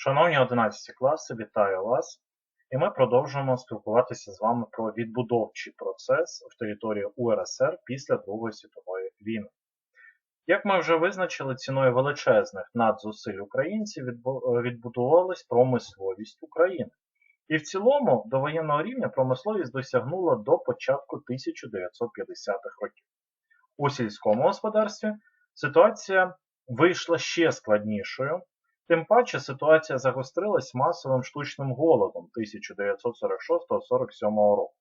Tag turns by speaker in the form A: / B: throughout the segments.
A: Шановні 11 класи, вітаю вас! І ми продовжуємо спілкуватися з вами про відбудовчий процес в території УРСР після Другої світової війни. Як ми вже визначили, ціною величезних надзусиль українців відбу- відбудувалась промисловість України. І в цілому до воєнного рівня промисловість досягнула до початку 1950-х років. У сільському господарстві ситуація вийшла ще складнішою, тим паче ситуація загострилась масовим штучним голодом 1946-47 року.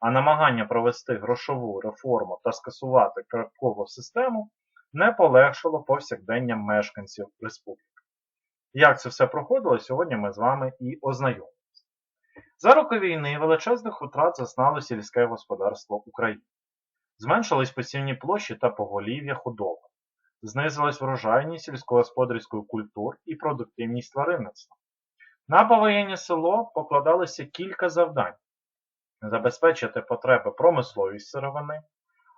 A: А намагання провести грошову реформу та скасувати карткову систему не полегшило повсякдення мешканців республіки. Як це все проходило, сьогодні ми з вами і ознайомимося. За роки війни величезних утрат зазнало сільське господарство України. Зменшились посівні площі та поголів'я худоби. Знизилась врожайність сільськогосподарської культур і продуктивність тваринництва. На повоєнне село покладалося кілька завдань: забезпечити потреби промисловість сировини,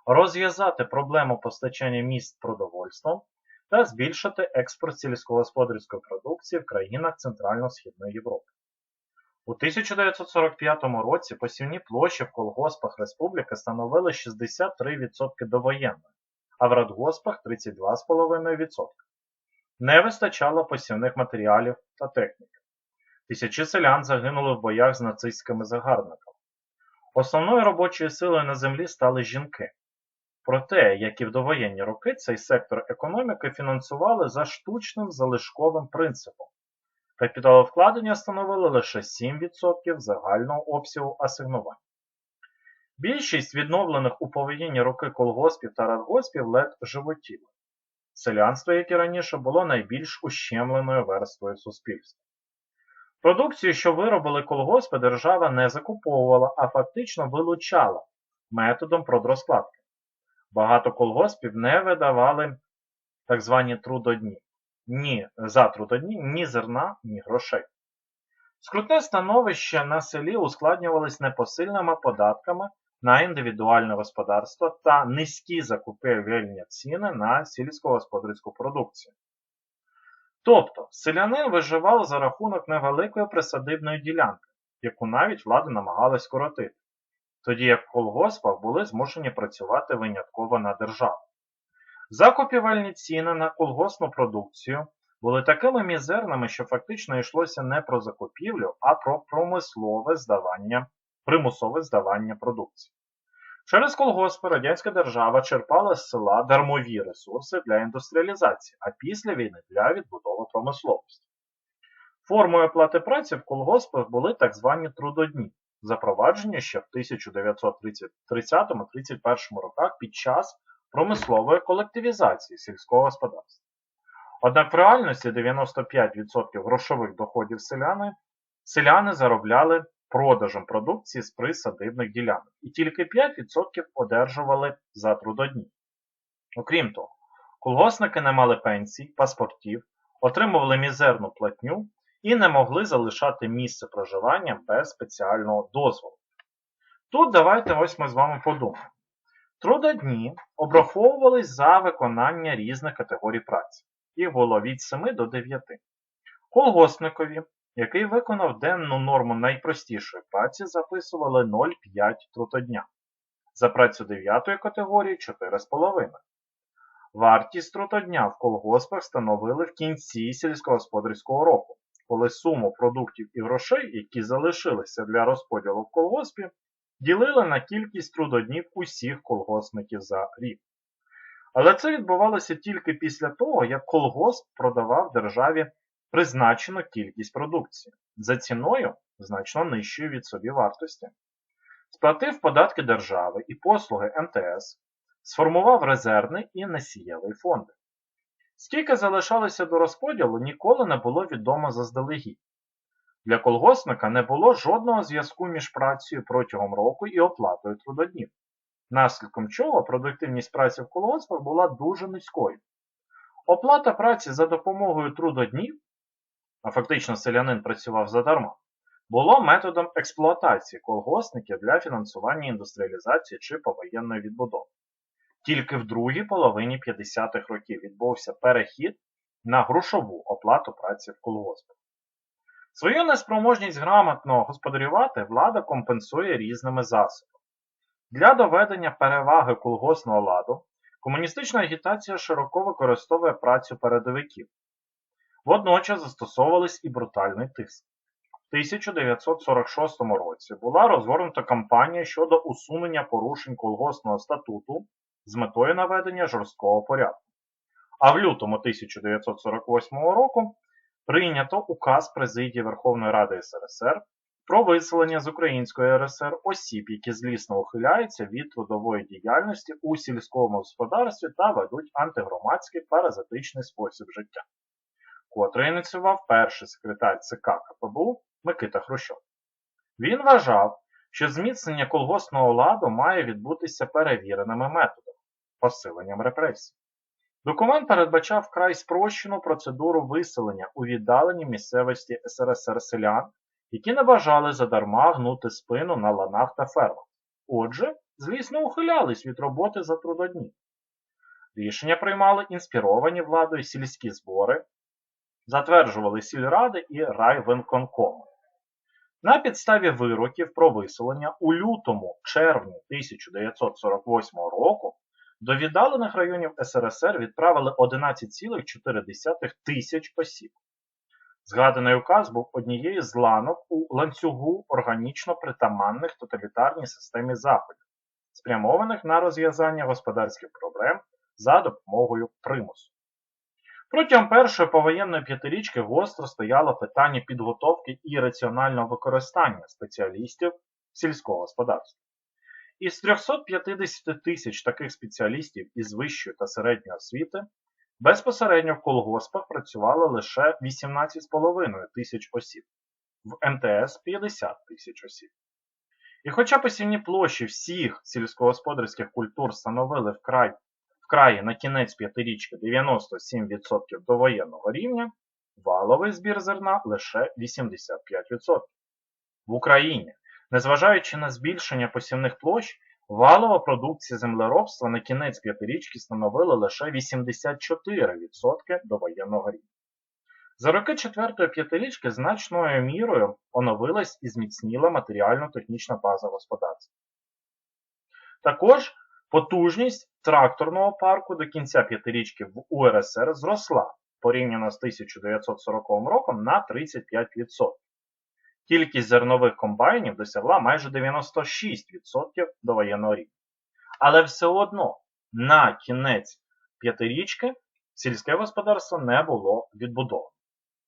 A: розв'язати проблему постачання міст продовольством та збільшити експорт сільськогосподарської продукції в країнах Центрально-Східної Європи. У 1945 році посівні площі в колгоспах республіки становили 63% довоєнної, а в радгоспах 32,5%. Не вистачало посівних матеріалів та техніки. Тисячі селян загинули в боях з нацистськими загарбниками. Основною робочою силою на землі стали жінки. Проте, як і в довоєнні роки, цей сектор економіки фінансували за штучним залишковим принципом. Капіталовкладення становили лише 7% загального обсягу асигнувань. Більшість відновлених у повоєнні роки колгоспів та радгоспів ледь животіли. Селянство, як і раніше, було найбільш ущемленою верствою суспільства. Продукцію, що виробили колгоспи, держава не закуповувала, а фактично вилучала методом продрозкладки. Багато колгоспів не видавали так звані трудодні ні за трудодні, ні зерна, ні грошей. Скрутне становище на селі ускладнювалось непосильними податками на індивідуальне господарство та низькі закупівельні ціни на сільськогосподарську продукцію. Тобто, селянин виживав за рахунок невеликої присадибної ділянки, яку навіть влада намагалась скоротити, тоді як в колгоспах були змушені працювати винятково на державу. Закупівельні ціни на колгоспну продукцію були такими мізерними, що фактично йшлося не про закупівлю, а про промислове здавання, примусове здавання продукції. Через колгоспи радянська держава черпала з села дармові ресурси для індустріалізації, а після війни для відбудови промисловості. Формою оплати праці в колгоспах були так звані трудодні, запроваджені ще в 1930-31 роках під час промислової колективізації сільського господарства. Однак в реальності 95% грошових доходів селяни, селяни заробляли продажем продукції з присадибних ділянок, і тільки 5% одержували за трудодні. Окрім того, колгосники не мали пенсій, паспортів, отримували мізерну платню і не могли залишати місце проживання без спеціального дозволу. Тут давайте ось ми з вами подумаємо. Трудодні обраховувались за виконання різних категорій праці. Їх було від 7 до 9. Колгоспникові, який виконав денну норму найпростішої праці, записували 0,5 трудодня. За працю 9 категорії 4,5. Вартість трудодня в колгоспах становили в кінці сільськогосподарського року, коли суму продуктів і грошей, які залишилися для розподілу в колгоспі, ділили на кількість трудоднів усіх колгоспників за рік. Але це відбувалося тільки після того, як колгосп продавав державі призначену кількість продукції за ціною значно нижчою від собі вартості. Сплатив податки держави і послуги МТС, сформував резервний і несієвий фонди. Скільки залишалося до розподілу, ніколи не було відомо заздалегідь. Для колгоспника не було жодного зв'язку між працею протягом року і оплатою трудоднів, наслідком чого продуктивність праці в колгоспах була дуже низькою. Оплата праці за допомогою трудоднів, а фактично селянин працював задарма, було методом експлуатації колгоспників для фінансування індустріалізації чи повоєнної відбудови. Тільки в другій половині 50-х років відбувся перехід на грошову оплату праці в колгоспах. Свою неспроможність грамотно господарювати влада компенсує різними засобами. Для доведення переваги колгоспного ладу комуністична агітація широко використовує працю передовиків. Водночас застосовувались і брутальний тиск. В 1946 році була розгорнута кампанія щодо усунення порушень колгоспного статуту з метою наведення жорсткого порядку. А в лютому 1948 року прийнято указ Президії Верховної Ради СРСР про виселення з Української РСР осіб, які злісно ухиляються від трудової діяльності у сільському господарстві та ведуть антигромадський паразитичний спосіб життя, котрий ініціював перший секретар ЦК КПБУ Микита Хрущов. Він вважав, що зміцнення колгоспного ладу має відбутися перевіреними методами посиленням репресій. Документ передбачав вкрай спрощену процедуру виселення у віддаленій місцевості СРСР селян, які не бажали задарма гнути спину на ланах та фермах. Отже, злісно ухилялись від роботи за трудодні. Рішення приймали інспіровані владою сільські збори, затверджували сільради і райвинконкоми. На підставі вироків про виселення у лютому-червні 1948 року до віддалених районів СРСР відправили 11,4 тисяч осіб. Згаданий указ був однією з ланок у ланцюгу органічно притаманних тоталітарній системі Заходів, спрямованих на розв'язання господарських проблем за допомогою примусу. Протягом першої повоєнної п'ятирічки гостро стояло питання підготовки і раціонального використання спеціалістів сільського господарства. Із 350 тисяч таких спеціалістів із вищої та середньої освіти безпосередньо в колгоспах працювало лише 18,5 тисяч осіб, в МТС 50 тисяч осіб. І хоча посівні площі всіх сільськогосподарських культур становили вкрай, вкраї на кінець п'ятирічки 97% довоєнного рівня, валовий збір зерна лише 85%. В Україні Незважаючи на збільшення посівних площ, валова продукція землеробства на кінець п'ятирічки становила лише 84% до воєнного рівня. За роки четвертої п'ятирічки значною мірою оновилась і зміцніла матеріально-технічна база господарства. Також потужність тракторного парку до кінця п'ятирічки в УРСР зросла порівняно з 1940 роком на 35%. Кількість зернових комбайнів досягла майже 96% до воєнного рівня. Але все одно на кінець п'ятирічки сільське господарство не було відбудовано.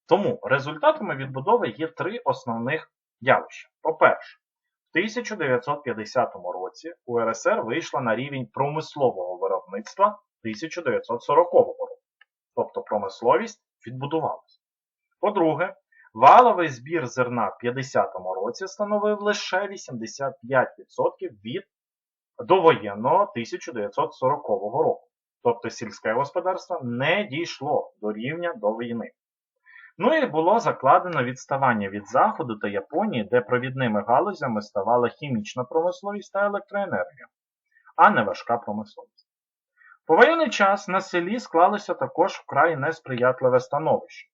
A: Тому результатами відбудови є три основних явища. По-перше, 1950 році УРСР вийшла на рівень промислового виробництва 1940 року. Тобто промисловість відбудувалася. По-друге, Валовий збір зерна в 50-му році становив лише 85% від довоєнного 1940 року. Тобто сільське господарство не дійшло до рівня до війни. Ну і було закладено відставання від Заходу та Японії, де провідними галузями ставала хімічна промисловість та електроенергія, а не важка промисловість. По воєнний час на селі склалося також вкрай несприятливе становище.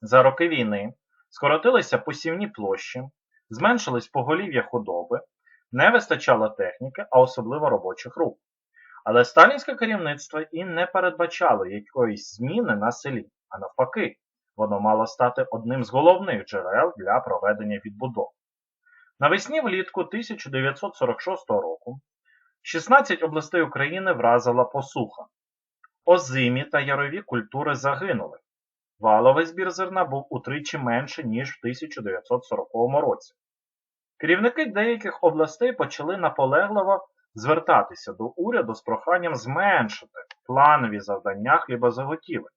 A: За роки війни скоротилися посівні площі, зменшились поголів'я худоби, не вистачало техніки, а особливо робочих рук. Але сталінське керівництво і не передбачало якоїсь зміни на селі, а навпаки, воно мало стати одним з головних джерел для проведення відбудов. Навесні влітку 1946 року 16 областей України вразила посуха. Озимі та ярові культури загинули, Валовий збір зерна був утричі менше, ніж в 1940 році. Керівники деяких областей почали наполегливо звертатися до уряду з проханням зменшити планові завдання хлібозаготівель,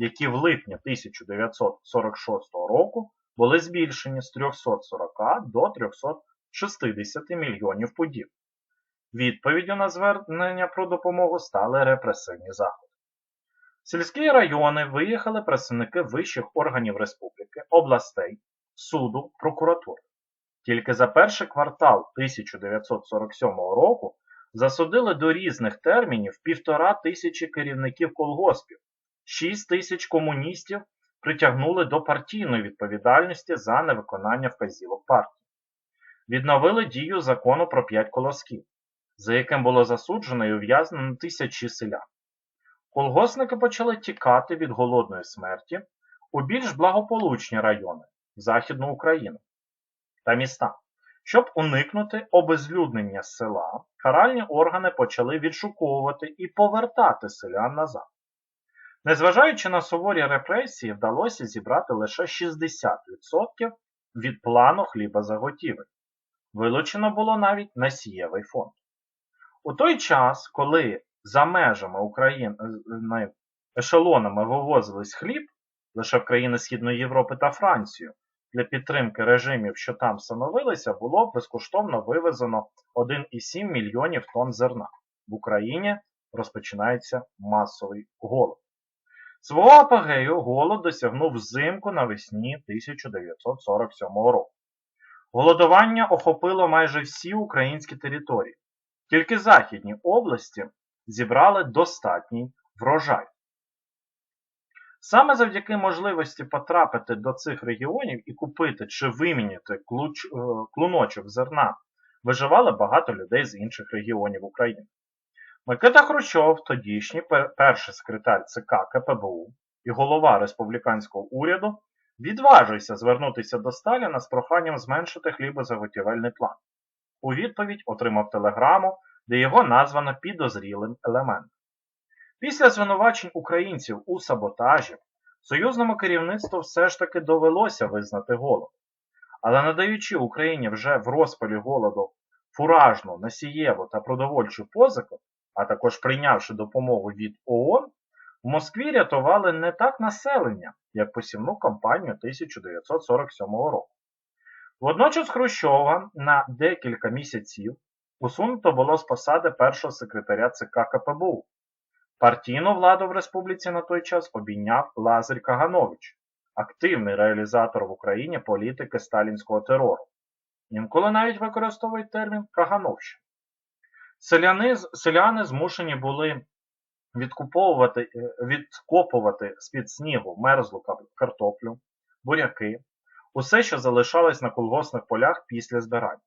A: які в липні 1946 року були збільшені з 340 до 360 мільйонів пудів. Відповіддю на звернення про допомогу стали репресивні заходи сільські райони виїхали представники вищих органів республіки, областей, суду, прокуратури. Тільки за перший квартал 1947 року засудили до різних термінів півтора тисячі керівників колгоспів, 6 тисяч комуністів притягнули до партійної відповідальності за невиконання вказівок партії. Відновили дію закону про п'ять колосків, за яким було засуджено і ув'язнено тисячі селян. Колгосники почали тікати від голодної смерті у більш благополучні райони Західну Україну та міста. Щоб уникнути обезлюднення села, каральні органи почали відшуковувати і повертати селян назад. Незважаючи на суворі репресії, вдалося зібрати лише 60% від плану хлібозаготівель. Вилучено було навіть насієвий фонд. У той час, коли за межами України ешелонами вивозились хліб, лише в країни Східної Європи та Францію, для підтримки режимів, що там становилися, було безкоштовно вивезено 1,7 мільйонів тонн зерна. В Україні розпочинається масовий голод. Свого апогею голод досягнув взимку навесні 1947 року. Голодування охопило майже всі українські території. Тільки західні області зібрали достатній врожай. Саме завдяки можливості потрапити до цих регіонів і купити чи виміняти клуч, е, клуночок зерна виживали багато людей з інших регіонів України. Микита Хрущов, тодішній перший секретар ЦК КПБУ і голова республіканського уряду, відважився звернутися до Сталіна з проханням зменшити хлібозаготівельний план. У відповідь отримав телеграму, де його названо підозрілим елементом. Після звинувачень українців у саботажі союзному керівництву все ж таки довелося визнати голод. Але надаючи Україні вже в розпалі голоду фуражну, насієву та продовольчу позику, а також прийнявши допомогу від ООН, в Москві рятували не так населення, як посівну кампанію 1947 року. Водночас Хрущова на декілька місяців усунуто було з посади першого секретаря ЦК КПБУ. Партійну владу в республіці на той час обійняв Лазарь Каганович, активний реалізатор в Україні політики сталінського терору. Інколи навіть використовують термін Кагановщина. Селяни, селяни змушені були відкуповувати, е, відкопувати з-під снігу мерзлу картоплю, буряки, усе, що залишалось на колгосних полях після збирання,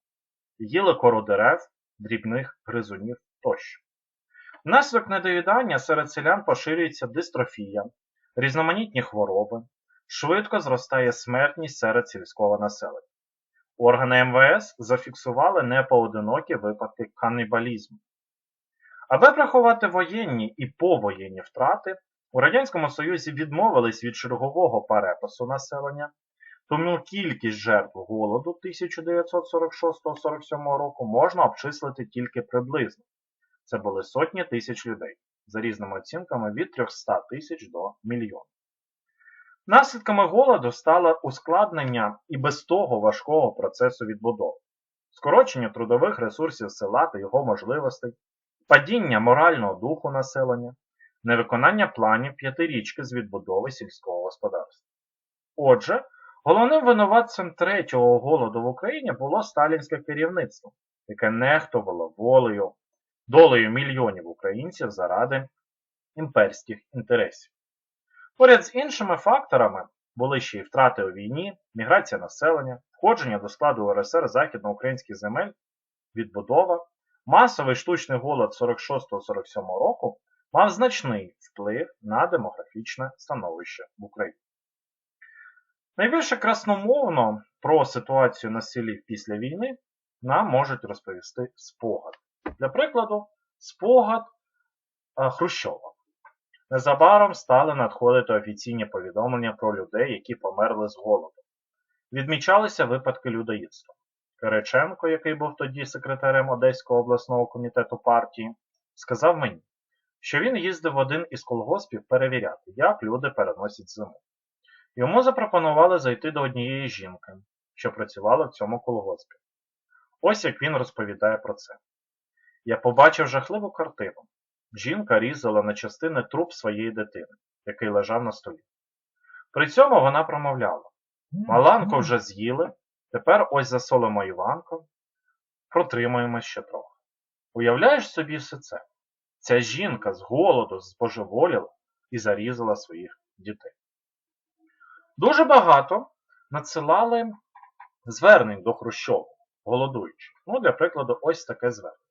A: їли кору дерев, дрібних гризунів тощо. Внаслідок недоїдання серед селян поширюється дистрофія, різноманітні хвороби, швидко зростає смертність серед сільського населення. Органи МВС зафіксували непоодинокі випадки канібалізму. Аби приховати воєнні і повоєнні втрати, у Радянському Союзі відмовились від чергового перепису населення, тому кількість жертв голоду 1946-47 року можна обчислити тільки приблизно. Це були сотні тисяч людей, за різними оцінками від 300 тисяч до мільйона. Наслідками голоду стало ускладнення і без того важкого процесу відбудови, скорочення трудових ресурсів села та його можливостей, падіння морального духу населення, невиконання планів п'ятирічки з відбудови сільського господарства. Отже, головним винуватцем третього голоду в Україні було сталінське керівництво, яке нехтувало волею долею мільйонів українців заради імперських інтересів. Поряд з іншими факторами були ще й втрати у війні, міграція населення, входження до складу УРСР західноукраїнських земель, відбудова, масовий штучний голод 46-47 року мав значний вплив на демографічне становище в Україні. Найбільше красномовно про ситуацію на селі після війни нам можуть розповісти спогади. Для прикладу, спогад Хрущова. Незабаром стали надходити офіційні повідомлення про людей, які померли з голоду. Відмічалися випадки людоїдства. Кириченко, який був тоді секретарем Одеського обласного комітету партії, сказав мені, що він їздив в один із колгоспів перевіряти, як люди переносять зиму. Йому запропонували зайти до однієї жінки, що працювала в цьому колгоспі. Ось як він розповідає про це. Я побачив жахливу картину. Жінка різала на частини труп своєї дитини, який лежав на столі. При цьому вона промовляла Маланку вже з'їли, тепер ось засолимо Іванко, протримаємо ще трохи. Уявляєш собі все це? Ця жінка з голоду збожеволіла і зарізала своїх дітей. Дуже багато надсилали звернень до Хрущова, голодуючи. Ну, для прикладу, ось таке звернення.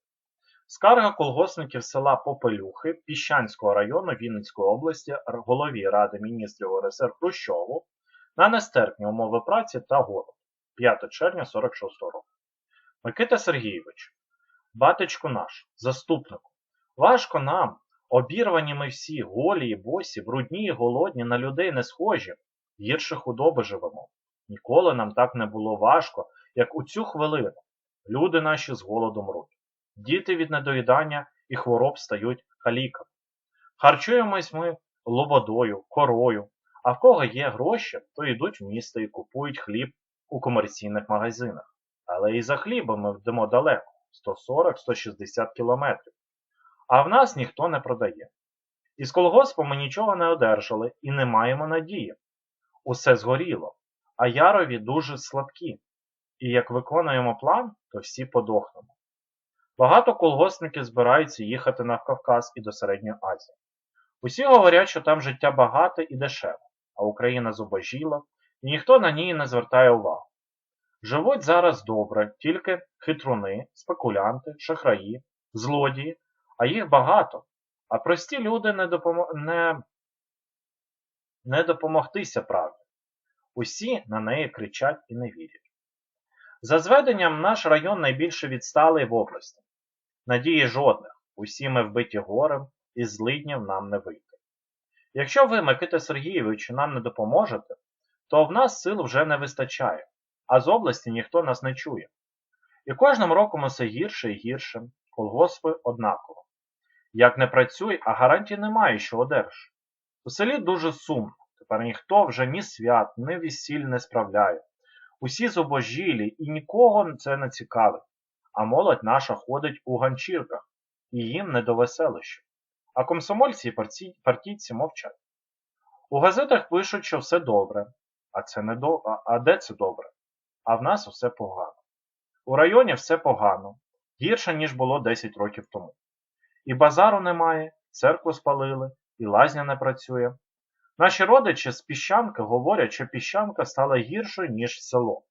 A: Скарга колгоспників села Попелюхи Піщанського району Вінницької області голові Ради міністрів УРСР Хрущову на нестерпні умови праці та голод 5 червня 46 року. Микита Сергійович, батечку наш, заступнику, важко нам, обірвані ми всі, голі і босі, брудні і голодні, на людей не схожі, гірше худоби живемо. Ніколи нам так не було важко, як у цю хвилину. Люди наші з голодом мруть. Діти від недоїдання і хвороб стають каліками. Харчуємось ми лободою, корою, а в кого є гроші, то йдуть в місто і купують хліб у комерційних магазинах. Але і за хлібом ми йдемо далеко 140-160 кілометрів. А в нас ніхто не продає. Із колгоспу ми нічого не одержали і не маємо надії. Усе згоріло, а ярові дуже слабкі. І як виконуємо план, то всі подохнемо. Багато колгоспників збираються їхати на Кавказ і до Середньої Азії. Усі говорять, що там життя багате і дешеве, а Україна зубожіла, і ніхто на ній не звертає увагу. Живуть зараз добре тільки хитруни, спекулянти, шахраї, злодії, а їх багато, а прості люди не, допом... не... не допомогтися правді. Усі на неї кричать і не вірять. За зведенням наш район найбільше відсталий в області. Надії жодних, усі ми вбиті горем, і злиднів нам не вийти. Якщо ви, Микита Сергійович, нам не допоможете, то в нас сил вже не вистачає, а з області ніхто нас не чує. І кожним роком усе гірше і гірше, колгоспи однаково. Як не працюй, а гарантій немає, що одержиш. У селі дуже сумно, тепер ніхто вже ні свят, ні весіль не справляє. Усі зубожілі і нікого це не цікавить, а молодь наша ходить у ганчірках, і їм не до веселища. А комсомольці і парті... партійці мовчать. У газетах пишуть, що все добре, а це не до... а де це добре? А в нас усе погано. У районі все погано, гірше, ніж було 10 років тому. І базару немає, церкву спалили, і лазня не працює. Наші родичі з піщанки говорять, що піщанка стала гіршою, ніж село.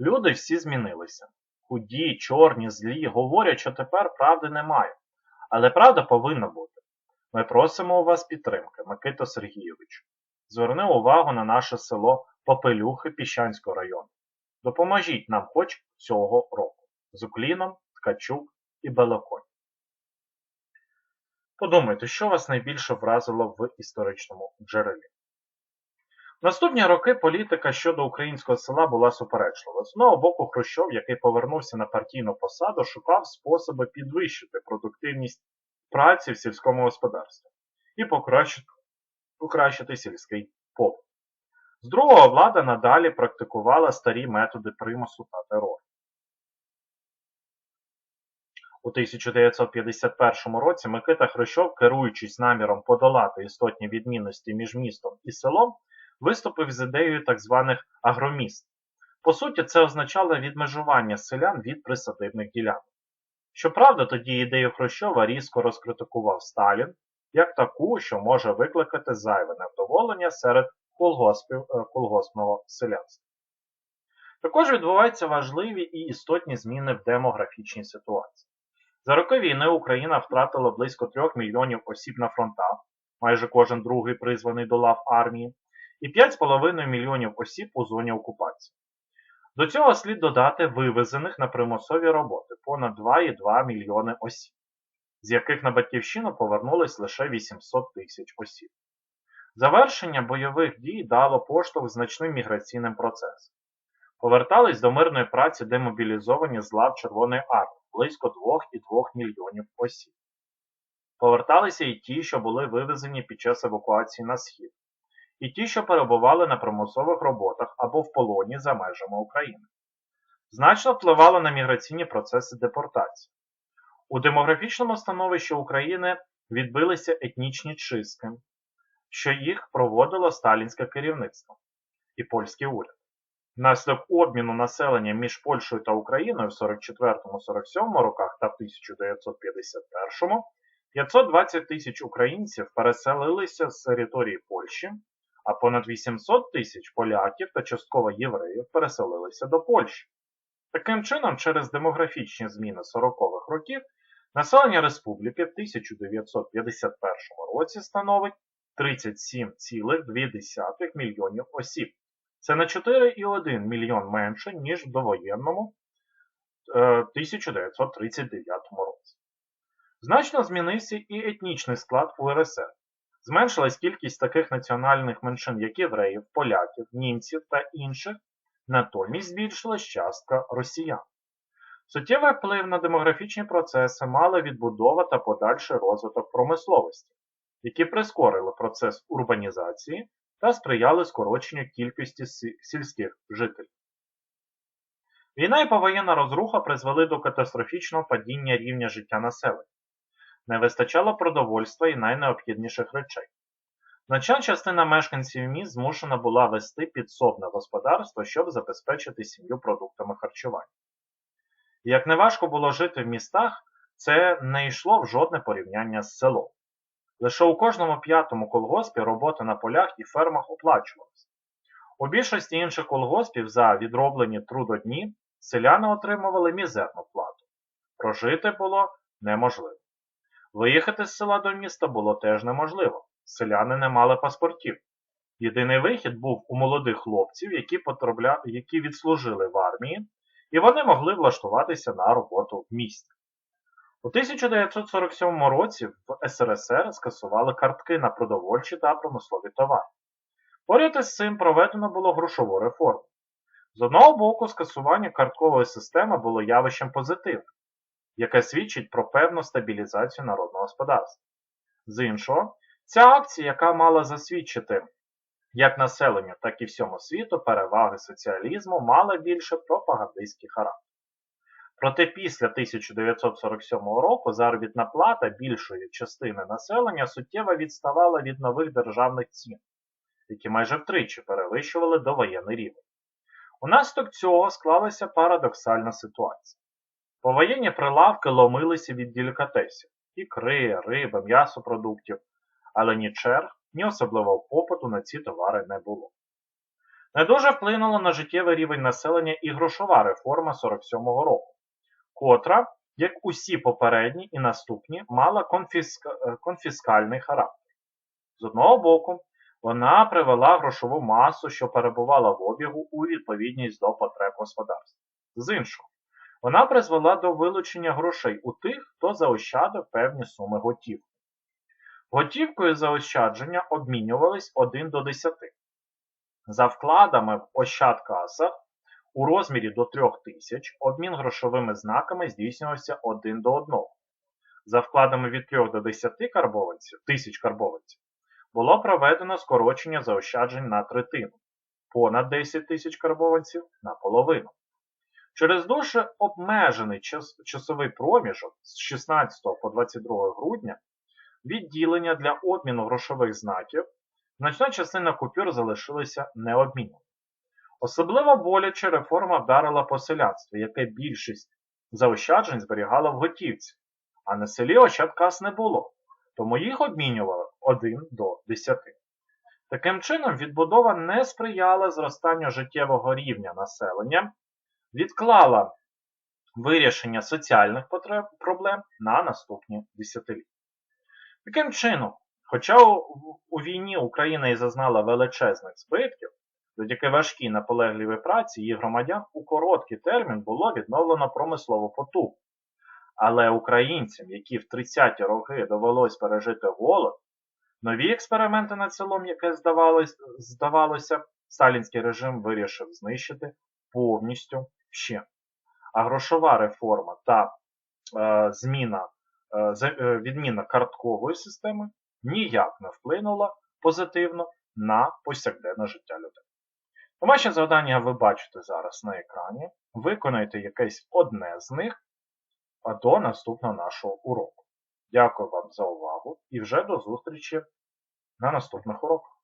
A: Люди всі змінилися. Худі, чорні, злі, говорять, що тепер правди немає. Але правда повинна бути. Ми просимо у вас підтримки, Микито Сергійович. Зверни увагу на наше село Попелюхи Піщанського району. Допоможіть нам хоч цього року. З Укліном, Ткачук і Белоконь. Подумайте, що вас найбільше вразило в історичному джерелі. Наступні роки політика щодо українського села була суперечлива. З одного боку, Хрущов, який повернувся на партійну посаду, шукав способи підвищити продуктивність праці в сільському господарстві і покращити, покращити сільський побут. З другого влада надалі практикувала старі методи примусу та терору. У 1951 році Микита Хрущов, керуючись наміром подолати істотні відмінності між містом і селом, виступив з ідеєю так званих агроміст. По суті, це означало відмежування селян від присадибних ділянок. Щоправда, тоді ідею Хрущова різко розкритикував Сталін як таку, що може викликати зайве невдоволення серед колгоспів, колгоспного селянства. Також відбуваються важливі і істотні зміни в демографічній ситуації. За роки війни Україна втратила близько 3 мільйонів осіб на фронтах, майже кожен другий призваний до лав армії, і 5,5 мільйонів осіб у зоні окупації. До цього слід додати вивезених на примусові роботи понад 2,2 мільйони осіб, з яких на батьківщину повернулись лише 800 тисяч осіб. Завершення бойових дій дало поштовх значним міграційним процесам. Повертались до мирної праці демобілізовані з лав Червоної армії близько 2,2 мільйонів осіб. Поверталися і ті, що були вивезені під час евакуації на схід, і ті, що перебували на примусових роботах або в полоні за межами України. Значно впливало на міграційні процеси депортації. У демографічному становищі України відбилися етнічні чистки, що їх проводило сталінське керівництво і польський уряд. Внаслідок обміну населення між Польщею та Україною в 44-47 роках та в 1951 520 тисяч українців переселилися з території Польщі, а понад 800 тисяч поляків та частково євреїв переселилися до Польщі. Таким чином, через демографічні зміни 40-х років населення республіки в 1951 році становить 37,2 мільйонів осіб. Це на 4,1 мільйон менше, ніж в довоєнному е, 1939 році. Значно змінився і етнічний склад УРСР. Зменшилась кількість таких національних меншин, як євреїв, поляків, німців та інших, натомість збільшилась частка росіян. Суттєвий вплив на демографічні процеси мали відбудова та подальший розвиток промисловості, які прискорили процес урбанізації та сприяли скороченню кількості сільських жителів. Війна і повоєнна розруха призвели до катастрофічного падіння рівня життя населення. Не вистачало продовольства і найнеобхідніших речей. Значна частина мешканців міст змушена була вести підсобне господарство, щоб забезпечити сім'ю продуктами харчування. Як неважко було жити в містах, це не йшло в жодне порівняння з селом. Лише у кожному п'ятому колгоспі робота на полях і фермах оплачувалася. У більшості інших колгоспів за відроблені трудодні селяни отримували мізерну плату. Прожити було неможливо. Виїхати з села до міста було теж неможливо. Селяни не мали паспортів. Єдиний вихід був у молодих хлопців, які, потрапля... які відслужили в армії, і вони могли влаштуватися на роботу в місті. У 1947 році в СРСР скасували картки на продовольчі та промислові товари. Поряд із цим проведено було грошову реформу. З одного боку, скасування карткової системи було явищем позитивним, яке свідчить про певну стабілізацію народного господарства. З іншого, ця акція, яка мала засвідчити як населенню, так і всьому світу переваги соціалізму, мала більше пропагандистський характер. Проте після 1947 року заробітна плата більшої частини населення суттєво відставала від нових державних цін, які майже втричі перевищували довоєнний рівень. Унаслідок цього склалася парадоксальна ситуація. Повоєнні прилавки ломилися від делікатесів ікри, риби, м'ясопродуктів, але ні черг, ні особливого попиту на ці товари не було. Не дуже вплинула на життєвий рівень населення і грошова реформа 47-го року, котра, як усі попередні і наступні, мала конфіска... е, конфіскальний характер. З одного боку, вона привела грошову масу, що перебувала в обігу у відповідність до потреб господарства. З іншого, вона призвела до вилучення грошей у тих, хто заощадив певні суми готівки. Готівкою заощадження обмінювались 1 до 10. За вкладами в Ощадкасах у розмірі до 3 тисяч обмін грошовими знаками здійснювався 1 до 1. За вкладами від 3 до 10 карбованців, тисяч карбованців було проведено скорочення заощаджень на третину, понад 10 тисяч карбованців на половину. Через дуже обмежений час, часовий проміжок з 16 по 22 грудня відділення для обміну грошових знаків значна частина купюр залишилася необмінною. Особливо боляче реформа вдарила по селянству, яке більшість заощаджень зберігало в готівці, а на селі ощадкас не було, тому їх обмінювали 1 до 10. Таким чином, відбудова не сприяла зростанню життєвого рівня населення, відклала вирішення соціальних потреб, проблем на наступні десятиліття. Таким чином, хоча у, у війні Україна і зазнала величезних збитків, завдяки важкій наполегливій праці її громадян у короткий термін було відновлено промислову потугу. Але українцям, які в 30-ті роки довелось пережити голод, нові експерименти над селом, яке здавалось, здавалося, сталінський режим вирішив знищити повністю ще. А грошова реформа та е, зміна, е, е, відміна карткової системи ніяк не вплинула позитивно на повсякденне життя людей. Домашнє завдання ви бачите зараз на екрані. Виконайте якесь одне з них до наступного нашого уроку. Дякую вам за увагу і вже до зустрічі на наступних уроках.